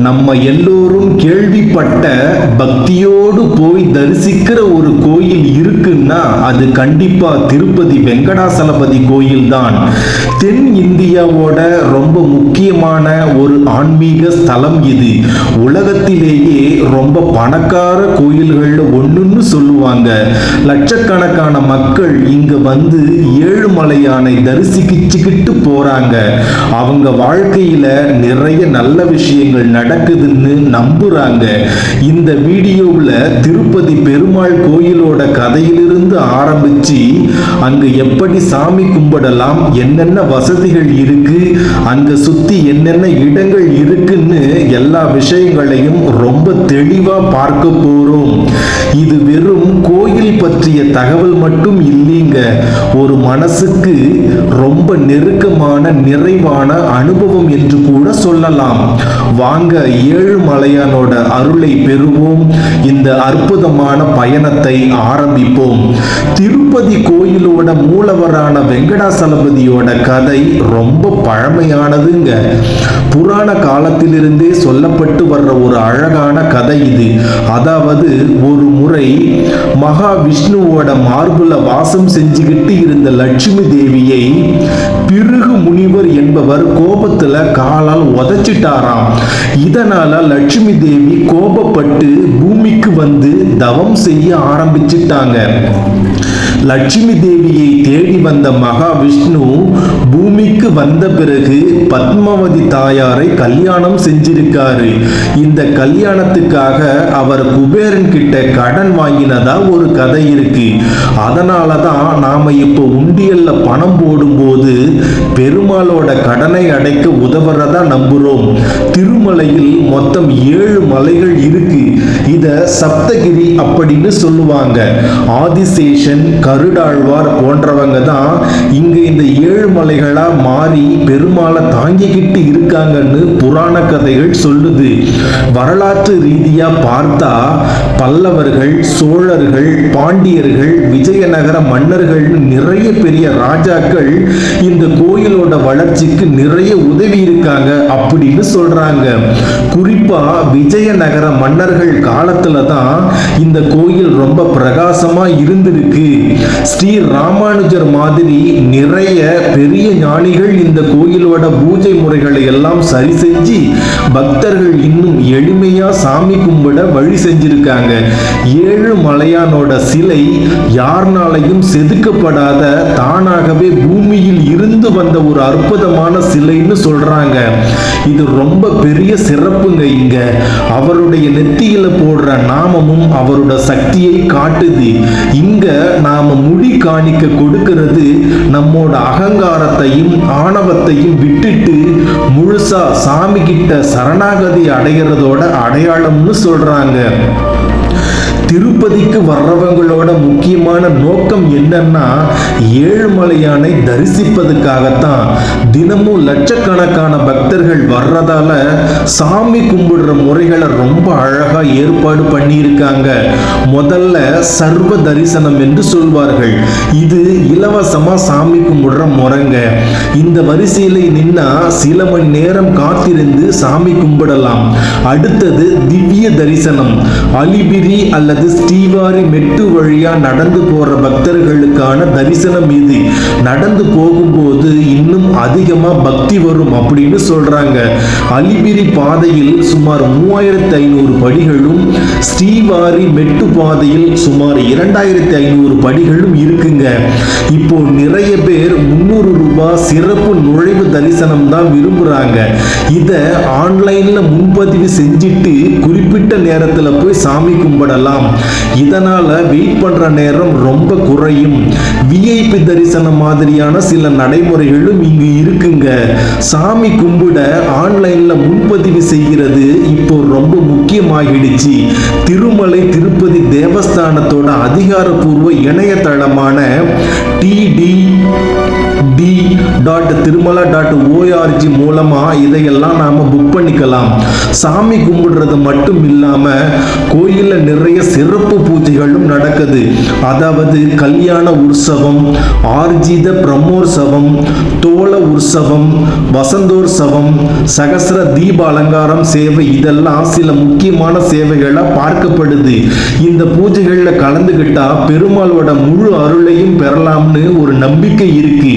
நம்ம எல்லோரும் கேள்விப்பட்ட பக்தியோடு போய் தரிசிக்கிற ஒரு கோயில் இருக்குன்னா அது கண்டிப்பா திருப்பதி வெங்கடாசலபதி கோயில் தான் தென் இந்தியாவோட ரொம்ப முக்கியமான ஒரு ஆன்மீக ஸ்தலம் இது. உலகத்திலேயே ரொம்ப பணக்கார கோயில்கள்ல ஒண்ணுன்னு சொல்லுவாங்க. லட்சக்கணக்கான மக்கள் இங்க வந்து ஏழுமலையானை தரிசிக்கிச்சுக்கிட்டு போறாங்க. அவங்க வாழ்க்கையில நிறைய நல்ல விஷயங்கள் நடக்குதுன்னு நம்புறாங்க. இந்த வீடியோவில் திருப்பதி பெருமாள் கோயிலோட கதையிலிருந்து ஆரம்பிச்சு அங்க எப்படி சாமி கும்பிடலாம் என்னென்ன வசதிகள் இருக்கு அங்க சுத்தி என்னென்ன இடங்கள் இருக்குன்னு எல்லா விஷயங்களையும் ரொம்ப தெளிவா பார்க்க போறோம். இது வெறும் தகவல் மட்டும் இல்லைங்க. ஒரு மனசுக்கு ரொம்ப நெருக்கமான நிறைவான அனுபவம் என்று கூட சொல்லலாம். வாங்க ஏழு மலையானோட அருளை பெறுவோம். இந்த அற்புதமான பயணத்தை ஆரம்பிப்போம். திருப்பதி கோயிலோட மூலவரான வெங்கடாசலபதியோட கதை ரொம்ப பழமையானதுங்க. புராண காலத்திலிருந்தே சொல்லப்பட்டு வர்ற ஒரு அழகான கதை இது. அதாவது ஒரு முறை மகாவிஷ்ணுவோட மார்புல வாசம் செஞ்சுக்கிட்டு இருந்த லட்சுமி தேவியை பிருகு முனிவர் என்பவர் கோபத்துல காலால் உதைச்சிட்டாராம். இதனால லட்சுமி தேவி கோபப்பட்டு பூமிக்கு வந்து தவம் செய்ய ஆரம்பிச்சிட்டாங்க. லட்சுமி தேவியை தேடி வந்த மகாவிஷ்ணு பூமிக்கு வந்த பிறகு பத்மாவதி தாயாரை கல்யாணம் செஞ்சிருக்காரு. இந்த கல்யாணத்துக்காக அவர் குபேரன் கிட்ட கடன் வாங்கினதா ஒரு கதை இருக்கு. அதனால தான் நாம் இப்போ உண்டியலில் பணம் போடும்போது பெருமாளோட கடனை அடைக்க உதவுறதா நம்புகிறோம் திருமலையில் மொத்தம் ஏழு மலைகள் இருக்கு. இதை சப்தகிரி அப்படின்னு சொல்லுவாங்க. ஆதிசேஷன் கருடாழ்வார் போன்றவங்க தான் இங்க இந்த ஏழு மலைகளாக மாறி பெருமாளை தாங்கிக்கிட்டு இருக்காங்கன்னு புராண கதைகள் சொல்லுது. வரலாற்று ரீதியாக பார்த்தா பல்லவர்கள் சோழர்கள் பாண்டியர்கள் மன்னர்கள் விஜயநகர மன்னர்கள் நிறைய பெரிய ராஜாக்கள் இந்த கோயிலோட வளர்ச்சிக்கு நிறைய உதவி இருக்காங்க அப்படின்னு சொல்றாங்க. குறிப்பா விஜயநகர மன்னர்கள் காலத்துல தான் இந்த கோயில் ரொம்ப பிரகாசமா இருந்திருக்கு. ஸ்ரீ ராமானுஜர் மாதிரி நிறைய பெரிய ஞானிகள் இந்த கோயிலோட பூஜை முறைகளை எல்லாம் சரி செஞ்சு பக்தர்கள் இன்னும் எளிமையா சாமி கும்பிட வழி செஞ்சிருக்காங்க. ஏழு மலையானோட சிலை யாருனாலையும் செதுக்கப்படாத தானாகவே பூமியில் இருந்து வந்த ஒரு அற்புதமான சிலைன்னு சொல்றாங்க. இது ரொம்ப பெரிய சிறப்புங்க இங்க. அவருடைய நெத்தியில போடுற நாமமும் அவரோட சக்தியை காட்டுது. இங்க நாம முடி காணிக்க கொடுக்கிறது நம்மோட அகங்காரத்தையும் ஆணவத்தையும் விட்டுட்டு முழுசா சாமி கிட்ட சரணாகதி அடைகிறதோட அடையாளம்னு சொல்றாங்க. திருப்பதிக்கு வர்றவங்களோட முக்கியமான நோக்கம் என்னன்னா ஏழுமலையானை தரிசிப்பதுக்காகத்தான் தினமும் லட்சக்கணக்கான பக்தர்கள் வர்றதால சாமி கும்பிடுற முறைகளை ரொம்ப அழகா ஏற்பாடு பண்ணியிருக்காங்க. முதல்ல சர்வ தரிசனம் என்று சொல்வார்கள். இது இலவசமா சாமி கும்பிடுற முறைங்க. இந்த வரிசையில நின்னா சில மணி நேரம் காத்திருந்து சாமி கும்பிடலாம். அடுத்தது திவ்ய தரிசனம். அலிபிரி அல்லது ஸ்ரீவாரி மெட்டு வழியா நடந்து போற பக்தர்களுக்கான தரிசனம் இது. நடந்து போகும்போது இன்னும் அதிகமா பக்தி வரும் அப்படின்னு சொல்றாங்க. அலிபிரி பாதையில் சுமார் மூவாயிரத்தி ஐநூறு படிகளும் ஸ்ரீவாரி மெட்டு பாதையில் சுமார் இரண்டாயிரத்தி ஐநூறு படிகளும் இருக்குங்க. இப்போ நிறைய பேர் முந்நூறு ரூபாய் சிறப்பு நுழைவு தரிசனம் தான் விரும்புறாங்க. இத ஆன்லைன்ல முன்பதிவு செஞ்சுட்டு குறிப்பிட்ட நேரத்துல போய் சாமி கும்பிடலாம். இதனால வெயிட் பண்ற நேரம் ரொம்ப குறையும். விஐபி தரிசனம் மாதிரியான சில நடைமுறைகளும் இங்கு இருக்குங்க. சாமி கும்பிட ஆன்லைன்ல முன்பதிவு செய்கிறது இப்போ ரொம்ப முக்கியமாகிடுச்சு. திருமலை திருப்பதி தேவஸ்தானத்தோட அதிகாரப்பூர்வ இணையதளமான TT D dot Tirumala dot ORG மூலமாக இதையெல்லாம் நாம் புக் பண்ணிக்கலாம். சாமி கும்பிடுறது மட்டும் இல்லாமல் கோயிலில் நிறைய சிறப்பு பூஜைகளும் நடக்குது. அதாவது கல்யாண உற்சவம் ஆர்ஜித பிரம்மோற்சவம் தோள உற்சவம் வசந்தோற்சவம் சகசர தீப அலங்காரம் சேவை இதெல்லாம் சில முக்கியமான சேவைகளாக பார்க்கப்படுது. இந்த பூஜைகளில் கலந்துக்கிட்டால் பெருமாளோட முழு அருளையும் பெறலாம்னு ஒரு நம்பிக்கை இருக்கு.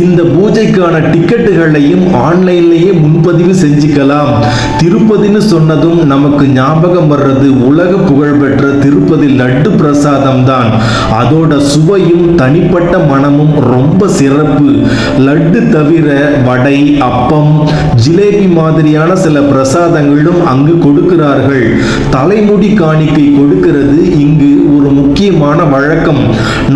இந்த பூஜைக்கான டிக்கெட்டுகளையும் ஆன்லைன்லேயே முன்பதிவு செஞ்சுக்கலாம். திருப்பதின்னு சொன்னதும் நமக்கு ஞாபகம் வர்றது உலக புகழ்பெற்ற திருப்பதி லட்டு பிரசாதம் தான் அதோட சுவையும் தனிப்பட்ட மனமும் ரொம்ப சிறப்பு. லட்டு தவிர வடை அப்பம் ஜிலேபி மாதிரியான சில பிரசாதங்களும் அங்கு கொடுக்கிறார்கள். தலைமுடி காணிக்கை கொடுக்கிறது இங்கு ஒரு முக்கியமான வழக்கம்.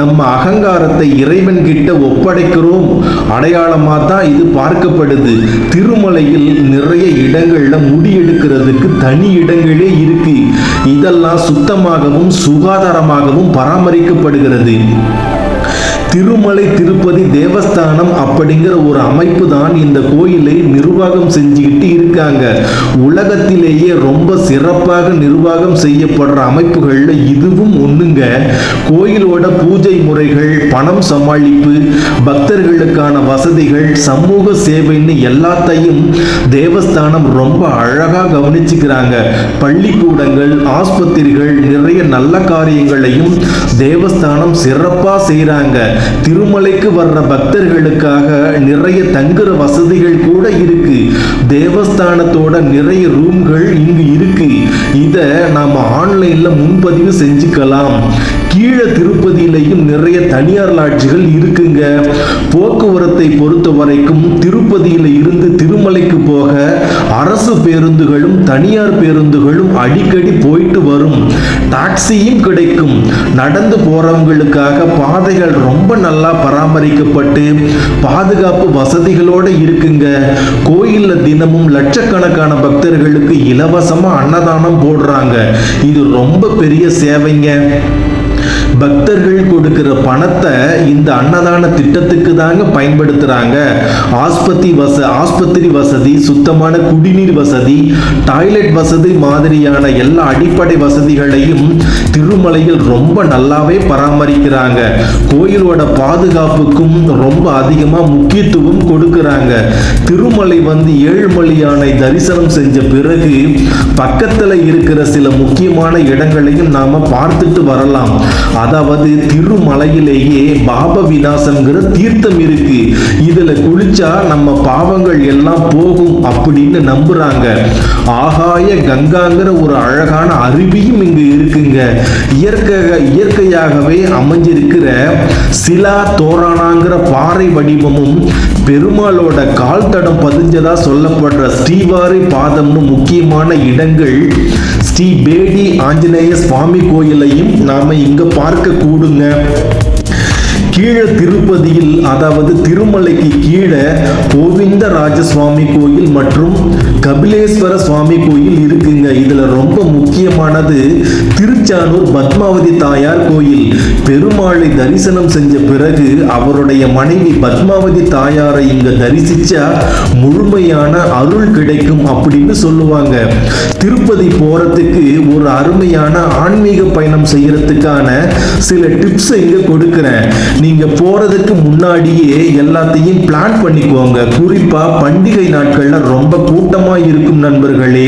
நம்ம அகங்காரத்தை இறைவன் கிட்ட ஒப்படைக்கிறோம். அடையாளமாக தான் இது பார்க்கப்படுது. திருமலையில் நிறைய இடங்கள்ல முடி எடுக்கிறதுக்கு தனி இடங்களே இருக்கு. இதெல்லாம் சுத்தமாகவும் சுகாதாரமாகவும் பராமரிக்கப்படுகிறது. திருமலை திருப்பதி தேவஸ்தானம் அப்படிங்கிற ஒரு அமைப்பு தான் இந்த கோயிலை நிர்வாகம் செஞ்சுக்கிட்டு இருக்காங்க. உலகத்திலேயே ரொம்ப சிறப்பாக நிர்வாகம் செய்யப்படுற அமைப்புகளில் இதுவும் ஒண்ணுங்க. கோயிலோட பூஜை முறைகள் பணம் சமாளிப்பு பக்தர்களுக்கான வசதிகள் சமூக சேவைன்னு எல்லாத்தையும் தேவஸ்தானம் ரொம்ப அழகாக கவனிச்சுக்கிறாங்க. பள்ளிக்கூடங்கள் ஆஸ்பத்திரிகள் நிறைய நல்ல காரியங்களையும் தேவஸ்தானம் சிறப்பாக செய்கிறாங்க திருமலைக்கு வர்ற பக்தர்களுக்காக நிறைய தங்குற வசதிகள் கூட இருக்கு. தேவஸ்தானத்தோட நிறைய ரூம்கள் இங்கு இருக்கு. இத நாம ஆன்லைன்ல முன்பதிவு செஞ்சுக்கலாம். கீழே திருப்பதியிலையும் நிறைய தனியார் லாட்ஜுகள் இருக்குங்க. போக்குவரத்தை பொறுத்த வரைக்கும் திருப்பதியில இருந்து திருமலைக்கு போக அரசு பேருந்துகளும் தனியார் பேருந்துகளும் அடிக்கடி போயிட்டு வரும். டாக்ஸியும் கிடைக்கும். நடந்து போறவங்களுக்காக பாதைகள் ரொம்ப நல்லா பராமரிக்கப்பட்டு பாதுகாப்பு வசதிகளோட இருக்குங்க. கோயில்ல தினமும் லட்சக்கணக்கான பக்தர்களுக்கு இலவசமா அன்னதானம் போடுறாங்க. இது ரொம்ப பெரிய சேவைங்க. பக்தர்கள் கொடுக்கிற பணத்தை இந்த அன்னதான திட்டத்துக்கு தாங்க பயன்படுத்துறாங்க. ஆஸ்பத்திரி வச ஆஸ்பத்திரி வசதி சுத்தமான குடிநீர் வசதி டாய்லெட் வசதி மாதிரியான எல்லா அடிப்படை வசதிகளையும் திருமலையில் ரொம்ப நல்லாவே பராமரிக்கிறாங்க. கோயிலோட பாதுகாப்புக்கும் ரொம்ப அதிகமா முக்கியத்துவம் கொடுக்கறாங்க. திருமலை வந்து ஏழுமலையானை தரிசனம் செஞ்ச பிறகு பக்கத்துல இருக்கிற சில முக்கியமான இடங்களையும் நாம பார்த்துட்டு வரலாம். அதாவது திருமலையிலேயே பாப விநாசம்ங்கிற தீர்த்தம் இருக்கு. இதுல குளிச்சா நம்ம பாவங்கள் எல்லாம் போகும் அப்படின்னு நம்புறாங்க. ஆகாய கங்காங்கிற ஒரு அழகான அருவியும் இங்கு இருக்குங்க. இயற்கை இயற்கையாகவே அமைஞ்சிருக்கிற சிலா தோரானாங்கிற பாறை வடிவமும் பெருமாளோட கால் தடம் பதிஞ்சதா சொல்லப்படுற ஸ்ரீவாரி பாதம்னு முக்கியமான இடங்கள் ஸ்ரீ பேடி ஆஞ்சநேய சுவாமி கோயிலையும் நாம இங்க பார்க்க கூடுங்க. கீழே திருப்பதியில் அதாவது திருமலைக்கு கீழே கோவிந்தராஜ சுவாமி கோயில் மற்றும் கபிலேஸ்வர சுவாமி கோயில் இருக்கு. இருக்குங்க இதுல ரொம்ப முக்கியமானது திருச்சானூர் பத்மாவதி தாயார் கோயில். பெருமாளை தரிசனம் செஞ்ச பிறகு அவருடைய மனைவி பத்மாவதி தாயாரை இங்க தரிசிச்சா முழுமையான அருள் கிடைக்கும் அப்படின்னு சொல்லுவாங்க. திருப்பதி போறதுக்கு ஒரு அருமையான ஆன்மீக பயணம் செய்யறதுக்கான சில டிப்ஸ் இங்க கொடுக்கிறேன். நீங்க போறதுக்கு முன்னாடியே எல்லாத்தையும் பிளான் பண்ணிக்கோங்க. குறிப்பா பண்டிகை நாட்கள்ல ரொம்ப கூட்டமா இருக்கும் நண்பர்களே.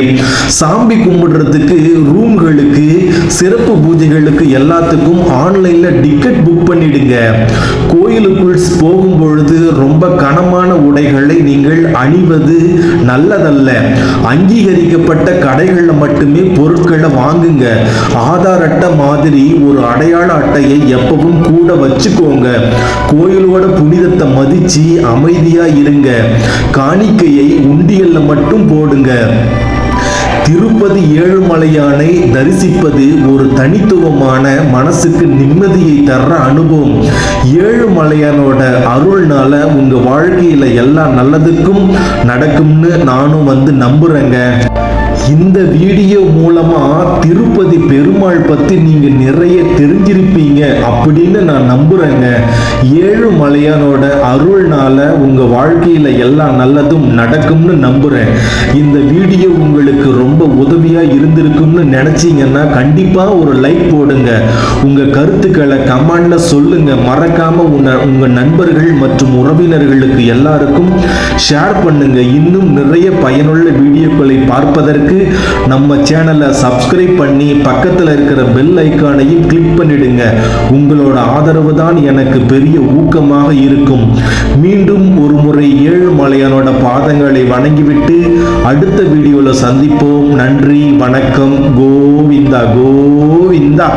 சாமி கும்பிடுறதுக்கு ரூம்களுக்கு சிறப்பு பூஜைகளுக்கு எல்லாத்துக்கும் ஆன்லைன்ல டிக்கெட் புக் பண்ணிடுங்க. கோயிலுக்குள் போகும் பொழுது ரொம்ப கனமான உடைகளை நீங்கள் அணிவது நல்லதல்ல. அங்கீகரிக்கப்பட்ட கடைகள்ல மட்டுமே பொருட்களை வாங்குங்க. ஆதார் அட்டை மாதிரி ஒரு அடையாள அட்டையை எப்பவும் கூட வச்சுக்கோங்க. கோயிலோட புனிதத்தை மதிச்சு அமைதியா இருங்க. காணிக்கையை உண்டியல்ல மட்டும் போடுங்க. திருப்பதி ஏழுமலையானை தரிசிப்பது ஒரு தனித்துவமான மனசுக்கு நிம்மதியை தர்ற அனுபவம். ஏழுமலையானோட அருள்னால உங்க வாழ்க்கையில எல்லா நல்லதுக்கும் நடக்கும்னு நானும் வந்து நம்புறேங்க. இந்த வீடியோ மூலமா திருப்பதி பெருமாள் பத்தி நீங்க நிறைய தெரிஞ்சிருப்பீங்க அப்படின்னு நான் நம்புறேங்க. ஏழு மலையானோட அருள்னால உங்க வாழ்க்கையில எல்லா நல்லதும் நடக்கும்னு நம்புறேன். இந்த வீடியோ உங்களுக்கு ரொம்ப உதவியா இருந்திருக்கும்னு நினைச்சீங்கன்னா கண்டிப்பா ஒரு லைக் போடுங்க. உங்க கருத்துக்களை கமெண்ட்ல சொல்லுங்க. மறக்காம உங்க நண்பர்கள் மற்றும் உறவினர்களுக்கு எல்லாருக்கும் ஷேர் பண்ணுங்க. இன்னும் நிறைய பயனுள்ள வீடியோக்களை பார்ப்பதற்கு நம்ம சேனலை சப்ஸ்கிரைப் பண்ணி பக்கத்தில் இருக்கிற பெல் ஐக்கானையும் கிளிக் பண்ணிடுங்க. உங்களோட ஆதரவு தான் எனக்கு பெரிய ஊக்கமாக இருக்கும். மீண்டும் ஒரு முறை ஏழு மலையானோட பாதங்களை வணங்கிவிட்டு அடுத்த வீடியோவில் சந்திப்போம். நன்றி வணக்கம் கோவிந்தா கோவிந்தா.